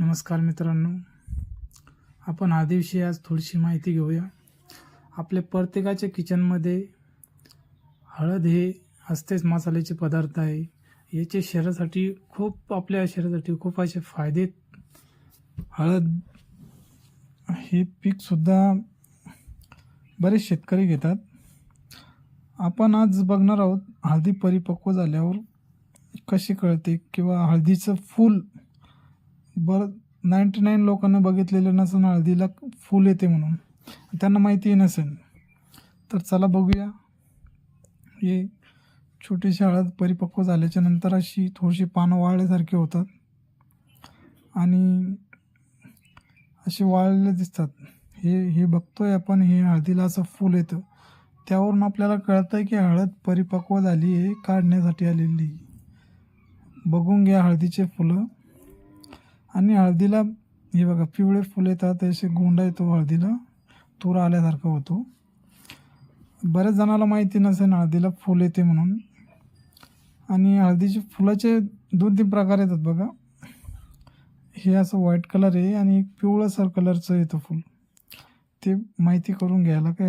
नमस्कार मित्रांनो. आपण हा दिवशी आज थोडीशी माहिती घेऊया. आपल्या प्रत्येकाच्या किचनमध्ये हळद हे असतेच मसाल्याचे पदार्थ आहे. याचे शरीरासाठी खूप आपल्या शरीरासाठी खूप असे फायदे आहेत. हळद हे पीकसुद्धा बरेच शेतकरी घेतात. आपण आज बघणार आहोत हळदी परिपक्व झाल्यावर कशी कळते किंवा हळदीचं फूल बरं नाईंटी नाईन लोकांना बघितलेलं नसेल हळदीला फूल येते म्हणून. त्यांना माहिती नसेल. तर चला बघूया. हे छोटीशी हळद परिपक्व झाल्याच्यानंतर अशी थोडीशी पानं वाळल्यासारखी होतात. आणि असे वाळलेले दिसतात. हे हे बघतोय आपण हे हळदीला असं फूल येतं. त्यावरून आपल्याला कळतं आहे की हळद परिपक्व झाली आहे काढण्यासाठी आलेली. बघून घ्या हळदीचे फुलं. आणि हळदीला हे बघा पिवळे फुलं येतात असे गोंडा येतो हळदीला तूर आल्यासारखा होतो. बऱ्याच जणाला माहिती नसेल हळदीला फुल येते म्हणून. आणि हळदीचे फुलाचे दोन तीन प्रकार येतात बघा. हे असं व्हाईट कलर आहे आणि एक पिवळसर कलरचं येतं फुल. ते माहिती करून घ्यायला काय